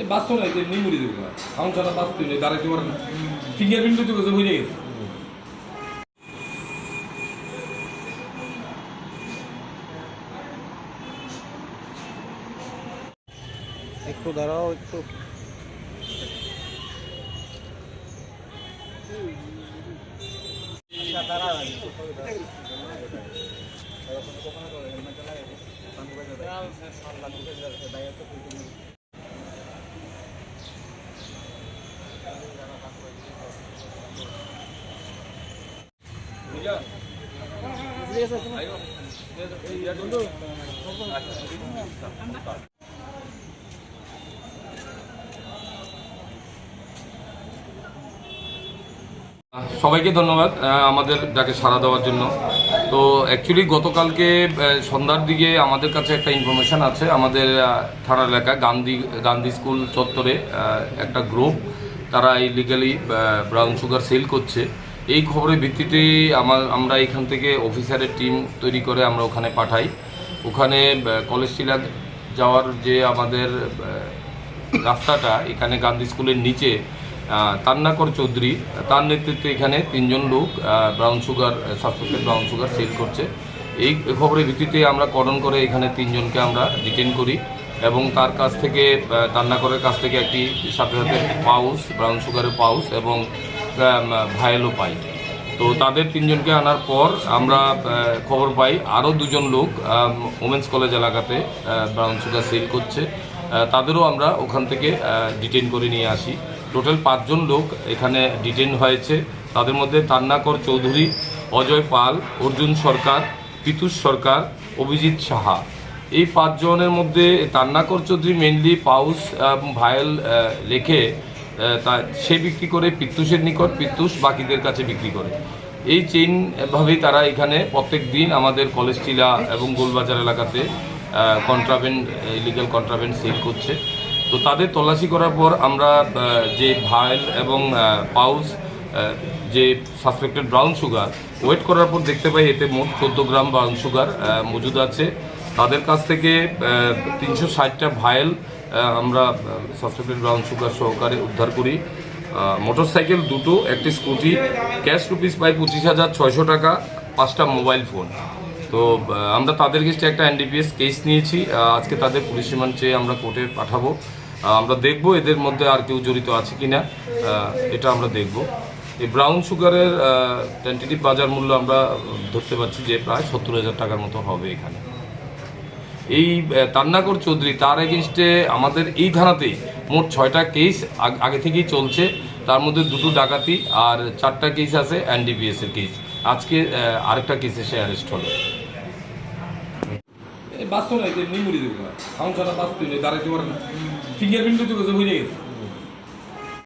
এই বাস্তব নাই তো এমনি মরে দেবো সাউন্ড ছাড়া বাস্তব নেই পারে না ফিঙ্গারপ্রিন্ট তো গেছে হয়ে গেছে। একটু দাঁড়াও, একটু। সবাইকে ধন্যবাদ আমাদের ডাকে সাড়া দেওয়ার জন্য। তো অ্যাকচুয়ালি গতকালকে সন্ধ্যার দিকে আমাদের কাছে একটা ইনফরমেশন আছে। আমাদের থানা এলাকা, গান্ধী গান্ধী স্কুল চত্বরে একটা গ্রুপ তারা ইলিগালি ব্রাউন সুগার সেল করছে। এই খবরের ভিত্তিতে আমার, আমরা এখান থেকে অফিসারের টিম তৈরি করে আমরা ওখানে পাঠাই। ওখানে কলেজ টিলা যাওয়ার যে আমাদের রাস্তাটা এখানে গান্ধী স্কুলের নিচে তান্নাকর চৌধুরী, তার নেতৃত্বে এখানে তিনজন লোক brown sugar suspected brown sugar sell করছে। এই খবরের ভিত্তিতে আমরা করণ করে এখানে তিনজনকে আমরা ডিটেন করি এবং তার কাছ থেকে তান্নাকরের কাছ থেকে একটি সাথে সাথে পাউস ব্রাউন সুগারের পাউস এবং ভায়েলও পাই। তো তাদের তিনজনকে আনার পর আমরা খবর পাই, আরও দুজন লোক ওমেন্স কলেজ এলাকাতে ব্রাউন সুগার সেল করছে। তাদেরও আমরা ওখান থেকে ডিটেন করে নিয়ে আসি। টোটাল পাঁচজন লোক এখানে ডিটেন হয়েছে। তাদের মধ্যে তান্নাকর চৌধুরী, অজয় পাল, অর্জুন সরকার, পিতুষ সরকার, অভিজিৎ সাহা। এই পাঁচজনের মধ্যে তান্নাকর চৌধুরী মেনলি পাউস ভায়েল লেখে তা সে বিক্রি করে পিত্তুষের নিকট পিত্তুষ বাকিদের কাছে বিক্রি করে। এই চেইন ভাবেই তারা এখানে প্রত্যেক দিন আমাদের কলেজ টিলা এবং গোলবাজার এলাকাতে কন্ট্রাভেন্ট ইলিগাল কন্ট্রাভেন্ট সেল করছে। তো তাদের তল্লাশি করার পর আমরা যে ভাইল এবং পাউস যে সাসপেক্টেড ব্রাউন সুগার ওয়েট করার পর দেখতে পাই এতে মোট চোদ্দ গ্রাম ব্রাউন সুগার মজুদ আছে। তাদের কাছ থেকে তিনশো ষাটটা ভাইল আমরা সাসপেক্টেড ব্রাউন সুগার সহকারে উদ্ধার করি। মোটরসাইকেল দুটো, একটি স্কুটি, ক্যাশ রুপিস পাই পঁচিশ হাজার ছয়শো টাকা, পাঁচটা মোবাইল ফোন। তো আমরা তাদের কাছে একটা এনডিপিএস কেস নিয়েছি। আজকে তাদের পুলিশ রিমান্ড চেয়ে আমরা কোর্টে পাঠাবো। আমরা দেখব এদের মধ্যে আর কেউ জড়িত আছে কি না এটা আমরা দেখব। এই ব্রাউন সুগারের টেন্টেটিভ বাজার মূল্য আমরা ধরতে পারছি যে প্রায় সত্তর হাজার টাকার মতো হবে এখানে। এই তান্নাকর চৌধুরী তার এগেনস্টে আমাদের এই থানাতেই মোট ছয়টা কেস আগে থেকেই চলছে। তার মধ্যে দুটো ডাকাতি আর চারটা কেস আছে এনডিপিএসের কেস আজকে আরেকটা কেসে সে অ্যারেস্ট হলো। বাস্তব নাই দেবো সাউন্ড ছাড়া বাস্তব নেই দাঁড়াইতে পারে না হয়ে গেছে।